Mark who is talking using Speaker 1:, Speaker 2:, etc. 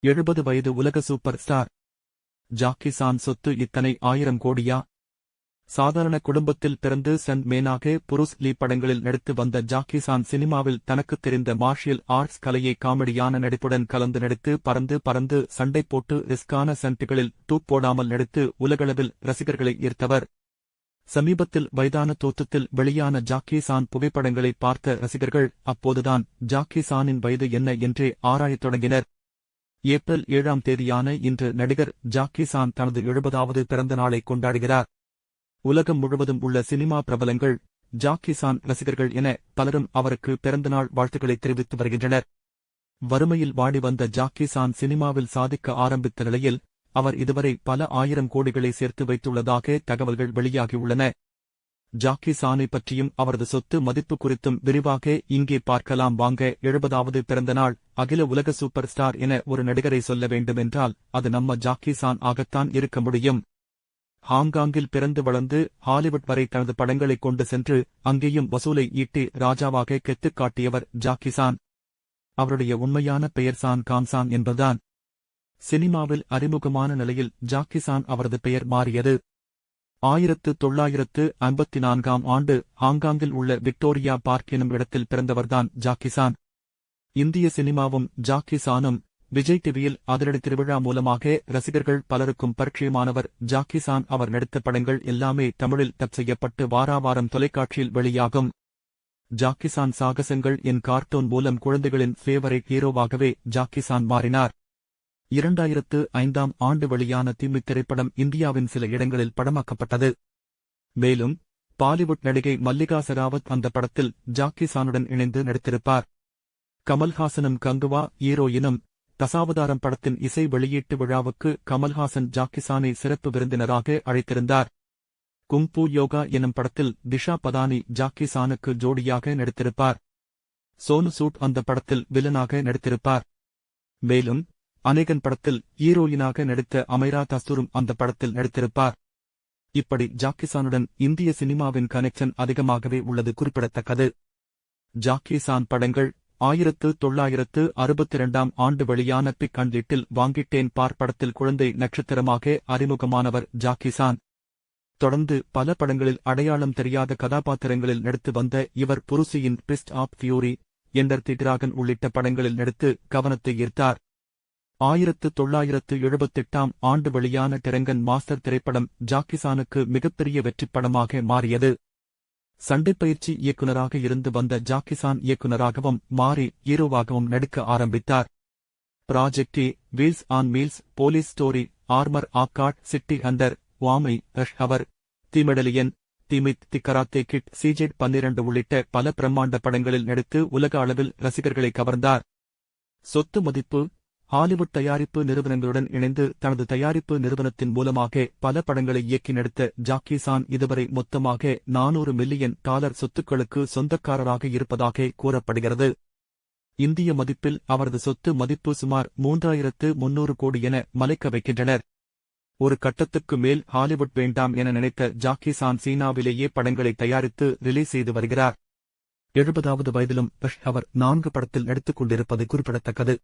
Speaker 1: எழுபது வயது உலக சூப்பர் ஸ்டார். ஜாக்கி சான் சொத்து இத்தனை ஆயிரம் கோடியா? சாதாரண குடும்பத்தில் பிறந்து சென்ட் மேனாக புருஸ் லீ படங்களில் நடித்து வந்த ஜாக்கி சான் சினிமாவில் தனக்குத் தெரிந்த மார்ஷியல் ஆர்ட்ஸ் கலையை காமெடியான நடிப்புடன் கலந்து நடித்து பறந்து பறந்து சண்டை போட்டு ரிஸ்கான சென்ட்டுகளில் தூப்போடாமல் நடித்து உலகளவில் ரசிகர்களை ஈர்த்தவர். சமீபத்தில் வயதான தோற்றத்தில் வெளியான ஜாக்கி சான் புகைப்படங்களை பார்த்த ரசிகர்கள் அப்போதுதான் ஜாக்கி சானின் வயது என்ன என்றே ஆராயத் தொடங்கினர். ஏப்ரல் ஏழாம் தேதியான இன்று நடிகர் ஜாக்கி சான் தனது எழுபதாவது பிறந்த நாளை கொண்டாடுகிறார். உலகம் முழுவதும் உள்ள சினிமா பிரபலங்கள் ஜாக்கி சான் ரசிகர்கள் என பலரும் அவருக்கு பிறந்தநாள் வாழ்த்துக்களை தெரிவித்து வருகின்றனர். வறுமையில் வாடி வந்த ஜாக்கி சான் சினிமாவில் சாதிக்க ஆரம்பித்த நிலையில் அவர் இதுவரை பல ஆயிரம் கோடிகளை சேர்த்து வைத்துள்ளதாக தகவல்கள் வெளியாகியுள்ளன. ஜாக்கி சானை பற்றியும் அவரது சொத்து மதிப்பு குறித்தும் விரிவாக இங்கே பார்க்கலாம். வாங்க எழுபதாவது பிறந்த நாள் அகில உலக சூப்பர் ஸ்டார் என ஒரு நடிகரை சொல்ல வேண்டுமென்றால் அது நம்ம ஜாக்கி சான் ஆகத்தான் இருக்க முடியும். ஹாங்காங்கில் பிறந்து வளர்ந்து ஹாலிவுட் வரை தனது படங்களை கொண்டு சென்று அங்கேயும் வசூலை ஈட்டி ராஜாவாக கெத்துக் காட்டியவர் ஜாக்கி சான். அவருடைய உண்மையான பெயர் சான் காம்சான் என்பதுதான். சினிமாவில் அறிமுகமான நிலையில் ஜாக்கி சான் அவரது பெயர் மாறியது. ஆயிரத்து தொள்ளாயிரத்து ஐம்பத்தி நான்காம் ஆண்டு ஹாங்காங்கில் உள்ள விக்டோரியா பார்க் எனும் இடத்தில் பிறந்தவர்தான் ஜாக்கிசான் இந்திய சினிமாவும் ஜாக்கி சானும் விஜய் டிவியில் அதிரடி திருவிழா மூலமாக ரசிகர்கள் பலருக்கும் பரிச்சயமானவர் ஜாக்கிசான் அவர் நடித்த படங்கள் எல்லாமே தமிழில் டப் செய்யப்பட்டு வாராவாரம் தொலைக்காட்சியில் வெளியாகும். ஜாக்கிசான் சாகசங்கள் என் கார்ட்டூன் மூலம் குழந்தைகளின் ஃபேவரைட் ஹீரோவாகவே ஜாக்கிசான் மாறினார். இரண்டாயிரத்து ஐந்தாம் ஆண்டு வெளியான திம்மி திரைப்படம் இந்தியாவின் சில இடங்களில் படமாக்கப்பட்டது. மேலும் பாலிவுட் நடிகை மல்லிகா செராவத் அந்த படத்தில் ஜாக்கி சானுடன் இணைந்து நடித்திருப்பார். கமல்ஹாசனும் கங்குவா ஹீரோயினும் தசாவதாரம் படத்தின் இசை வெளியீட்டு விழாவுக்கு கமல்ஹாசன் ஜாக்கிசானை சிறப்பு விருந்தினராக அழைத்திருந்தார். குங்பூ யோகா எனும் படத்தில் திஷா பதானி ஜாக்கி சானுக்கு ஜோடியாக நடித்திருப்பார். சோனு சூட் அந்த படத்தில் வில்லனாக நடித்திருப்பார். மேலும் அநேகன் படத்தில் ஹீரோயினாக நடித்த அமைரா தஸ்தூரும் அந்த படத்தில் நடித்திருப்பார். இப்படி ஜாக்கிசானுடன் இந்திய சினிமாவின் கனெக்ஷன் அதிகமாகவே உள்ளது குறிப்பிடத்தக்கது. ஜாக்கிசான் படங்கள் ஆயிரத்து தொள்ளாயிரத்து அறுபத்தி இரண்டாம் ஆண்டு வெளியான பிக் அண்ட் லிட்டில் வாங்கிட்டேன் பார் படத்தில் குழந்தை நட்சத்திரமாக அறிமுகமானவர் ஜாக்கிசான் தொடர்ந்து பல படங்களில் அடையாளம் தெரியாத கதாபாத்திரங்களில் நடித்து வந்த இவர் புருசியின் fist of fury enter the dragon உள்ளிட்ட படங்களில் நடித்து கவனத்தை ஈர்த்தார். ஆயிரத்து தொள்ளாயிரத்து எழுபத்தெட்டாம் ஆண்டு வெளியான டெரங்கன் மாஸ்டர் திரைப்படம் ஜாக்கிசானுக்கு மிகப்பெரிய வெற்றிப்படமாக மாறியது. சண்டைப்பயிற்சி இயக்குநராக இருந்து வந்த ஜாக்கிசான் இயக்குநராகவும் மாறி ஹீரோவாகவும் நடிக்க ஆரம்பித்தார். Project wheels on meals police story armour of God city hunter who am I rush hour the medallion the myth the karate kid C Z பன்னிரண்டு உள்ளிட்ட பல பிரம்மாண்ட படங்களில் நடித்து உலக அளவில் ரசிகர்களை கவர்ந்தார். சொத்து மதிப்பு ஹாலிவுட் தயாரிப்பு நிறுவனங்களுடன் இணைந்து தனது தயாரிப்பு நிறுவனத்தின் மூலமாக பல படங்களை இயக்கி நடித்த ஜாக்கி சான் இதுவரை மொத்தமாக நானூறு மில்லியன் டாலர் சொத்துக்களுக்கு சொந்தக்காரராக இருப்பதாக கூறப்படுகிறது. இந்திய மதிப்பில் அவரது சொத்து மதிப்பு சுமார் மூன்றாயிரத்து முன்னூறு கோடி என மலைக்க வைக்கின்றனர். ஒரு கட்டத்துக்கு மேல் ஹாலிவுட் வேண்டாம் என நினைத்த ஜாக்கி சான் சீனாவிலேயே படங்களை தயாரித்து ரிலீஸ் செய்து வருகிறார். எழுபதாவது வயதிலும் அவர் நான்கு படத்தில் நடித்துக் கொண்டிருப்பது குறிப்பிடத்தக்கது.